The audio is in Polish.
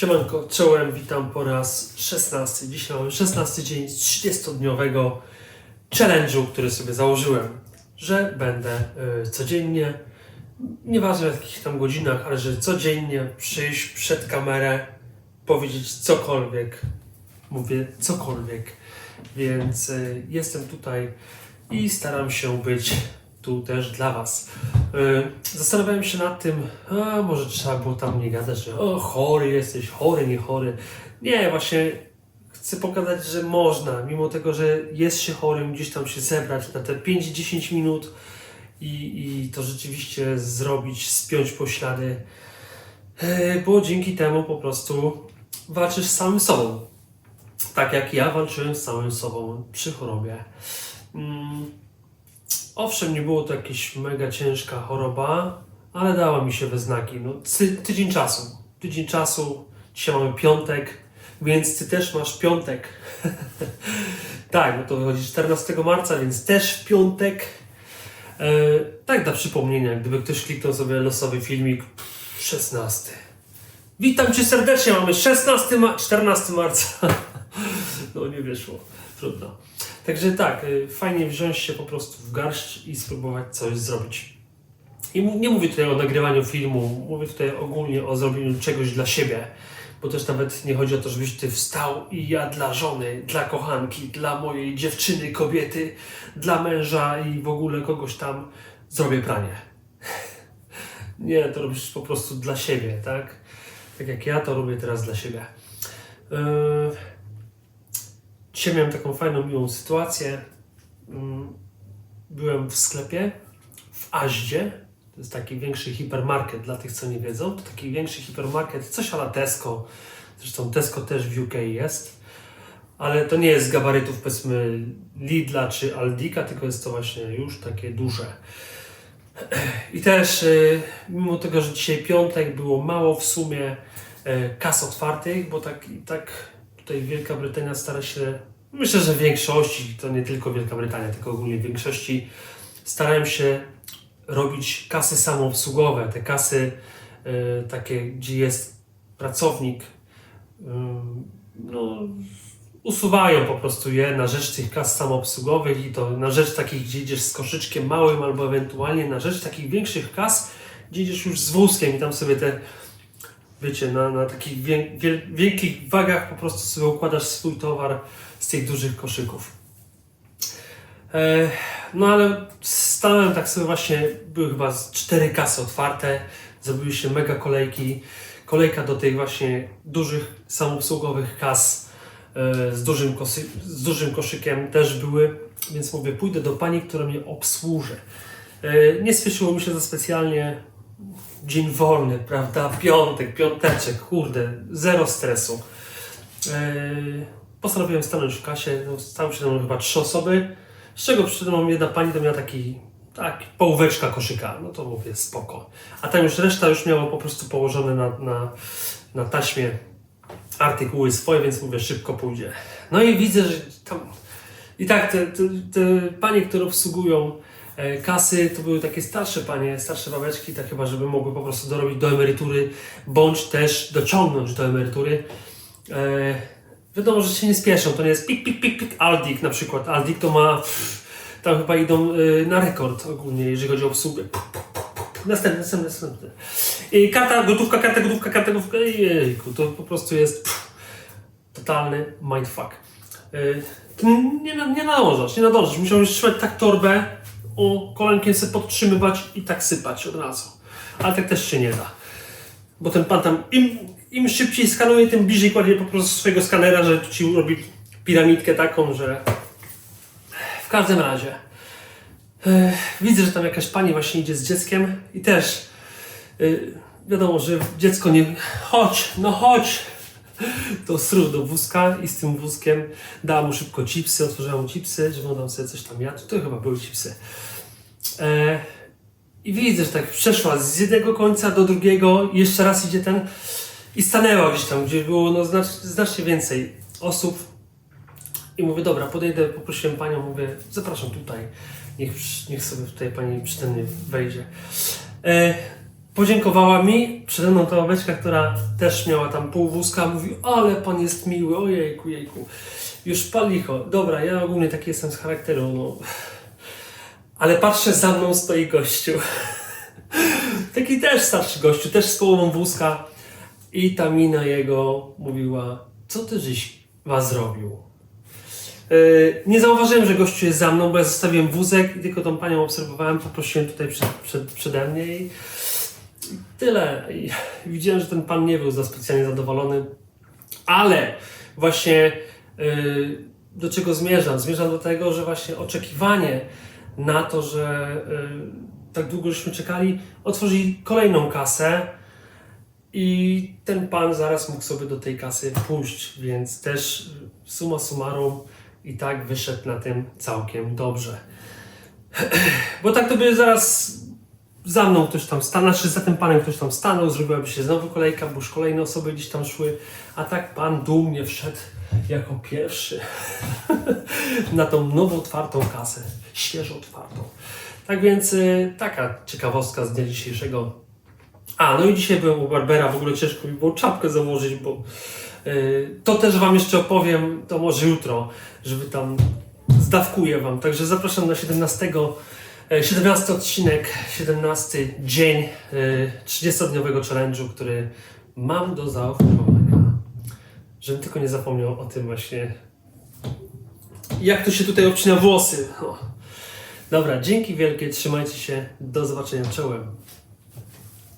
Siemanko, czołem, witam po raz 16. Dzisiaj mamy 16 dzień z 30-dniowego challenge'u, który sobie założyłem, że będę y, codziennie, nieważne w jakich tam godzinach, ale że codziennie przyjść przed kamerę, powiedzieć cokolwiek, mówię cokolwiek, więc y, jestem tutaj i staram się być tu też dla Was. Y, Zastanawiałem się nad tym, a może trzeba było tam nie gadać, że o chory jesteś, chory, nie chory. Nie, właśnie chcę pokazać, że można, mimo tego, że jest się chorym, gdzieś tam się zebrać na te 5-10 minut i, i to rzeczywiście zrobić, spiąć poślady, E, bo dzięki temu po prostu walczysz z samym sobą. Tak jak ja walczyłem z samym sobą przy chorobie. Mm, Owszem, nie było to jakaś mega ciężka choroba, ale dała mi się we znaki. No, ty, tydzień czasu. Tydzień czasu. Dzisiaj mamy piątek, więc ty też masz piątek. tak, no to wychodzi 14 marca, więc też piątek. E, tak dla przypomnienia, gdyby ktoś kliknął sobie losowy filmik 16. Witam cię serdecznie, mamy 16 ma 14 marca. no nie wyszło, trudno. Także tak, y, fajnie wziąć się po prostu w garść i spróbować coś zrobić. I nie mówię tutaj o nagrywaniu filmu, mówię tutaj ogólnie o zrobieniu czegoś dla siebie. Bo też nawet nie chodzi o to, żebyś ty wstał i ja dla żony, dla kochanki, dla mojej dziewczyny, kobiety, dla męża i w ogóle kogoś tam zrobię pranie. Nie, to robisz po prostu dla siebie, tak? Tak jak ja to robię teraz dla siebie. Yy... Dzisiaj miałem taką fajną, miłą sytuację. Mm, Byłem w sklepie w Aździe. To jest taki większy hipermarket dla tych, co nie wiedzą. To taki większy hipermarket, coś ala Tesco. Zresztą Tesco też w UK jest. Ale to nie jest z gabarytów, powiedzmy, Lidla czy Aldika, tylko jest to właśnie już takie duże. I też, y, mimo tego, że dzisiaj piątek, było mało w sumie y, kas otwartych, bo tak, tak tutaj Wielka Brytania stara się, myślę, że w większości, to nie tylko Wielka Brytania, tylko ogólnie w większości, starają się robić kasy samoobsługowe, te kasy y, takie, gdzie jest pracownik, y, no, usuwają po prostu je na rzecz tych kas samoobsługowych i to na rzecz takich, gdzie idziesz z koszyczkiem małym albo ewentualnie na rzecz takich większych kas, gdzie idziesz już z wózkiem i tam sobie te, wiecie, na, na takich wiel, wiel, wielkich wagach po prostu sobie układasz swój towar z tych dużych koszyków. E, no ale stałem tak sobie właśnie, były chyba cztery kasy otwarte, zrobiły się mega kolejki. Kolejka do tych właśnie dużych samoobsługowych kas e, z dużym, kosy, z dużym koszykiem też były, więc mówię, pójdę do pani, która mnie obsłuży. E, Nie spieszyło mi się za specjalnie, dzień wolny, prawda, piątek, piąteczek, kurde, zero stresu. E, Postanowiłem stanąć w kasie, no, stały się tam chyba trzy osoby, z czego przy tym jedna pani to miała taki, tak, połóweczka koszyka, no to mówię, spoko. A tam już reszta już miała po prostu położone na, na, na taśmie artykuły swoje, więc mówię, szybko pójdzie. No i widzę, że tam... I tak, te, te, te panie, które obsługują kasy, to były takie starsze panie, starsze babeczki, tak chyba, żeby mogły po prostu dorobić do emerytury, bądź też dociągnąć do emerytury. E, wiadomo, że się nie spieszą, to nie jest pik, pik, pik, pik, Aldik na przykład. Aldik to ma, tam chyba idą y, na rekord ogólnie, jeżeli chodzi o obsługę. Puf, puf, puf. Następny, następny, następny. I karta, gotówka, karta, gotówka, karta, gotówka, jejku, to po prostu jest totalny mindfuck. Y, nie, nie nadążasz, nie nadążasz, musiałbyś trzymać tak torbę, o kolankiem sobie podtrzymywać i tak sypać od razu. Ale tak też się nie da. Bo ten pan tam im, im szybciej skanuje, tym bliżej kładzie po prostu swojego skanera, że ci robi piramidkę taką, że... W każdym razie... e, Widzę, że tam jakaś pani właśnie idzie z dzieckiem i też y, wiadomo, że dziecko nie... Chodź, no chodź! To sru do wózka i z tym wózkiem dała mu szybko chipsy, otworzyła mu chipsy, żeby on sobie coś tam jadł. To chyba były chipsy. E, I widzę, że tak przeszła z jednego końca do drugiego jeszcze raz idzie ten i stanęła gdzieś tam, gdzie było no, znacz, znacznie więcej osób. I mówię, dobra, podejdę, poprosiłem panią, mówię, zapraszam tutaj, niech, niech sobie tutaj pani przy wejdzie. E, podziękowała mi, przede mną ta babeczka, która też miała tam pół wózka, mówi, ale pan jest miły, ojejku, jejku. Już palicho. Dobra, ja ogólnie taki jestem z charakteru, no. Ale patrzę, za mną stoi gościu. Taki też starszy gościu, też z połową wózka. I ta mina jego mówiła, co ty żeś was zrobił? Yy, nie zauważyłem, że gościu jest za mną, bo ja zostawiłem wózek i tylko tą panią obserwowałem, poprosiłem tutaj przed, przed, przede mnie i tyle. Widziałem, że ten pan nie był za specjalnie zadowolony, ale właśnie yy, do czego zmierzam? Zmierzam do tego, że właśnie oczekiwanie na to, że yy, tak długo żeśmy czekali, otworzyli kolejną kasę i ten pan zaraz mógł sobie do tej kasy pójść, więc też summa summarum i tak wyszedł na tym całkiem dobrze. Bo tak to by zaraz za mną ktoś tam stanął, czy za tym panem ktoś tam stanął, zrobiłaby się znowu kolejka, bo już kolejne osoby gdzieś tam szły, a tak pan dumnie wszedł jako pierwszy na tą nowo otwartą kasę, świeżo otwartą. Tak więc y, taka ciekawostka z dnia dzisiejszego. A, no i dzisiaj byłem u Barbera, w ogóle ciężko mi było czapkę założyć, bo y, to też Wam jeszcze opowiem, to może jutro, żeby tam zdawkuję Wam. Także zapraszam na 17, e, 17 odcinek, 17 dzień y, 30-dniowego challenge'u, który mam do zaoferowania. Żebym tylko nie zapomniał o tym właśnie, jak to się tutaj obcina włosy. O. Dobra, dzięki wielkie, trzymajcie się, do zobaczenia czołem.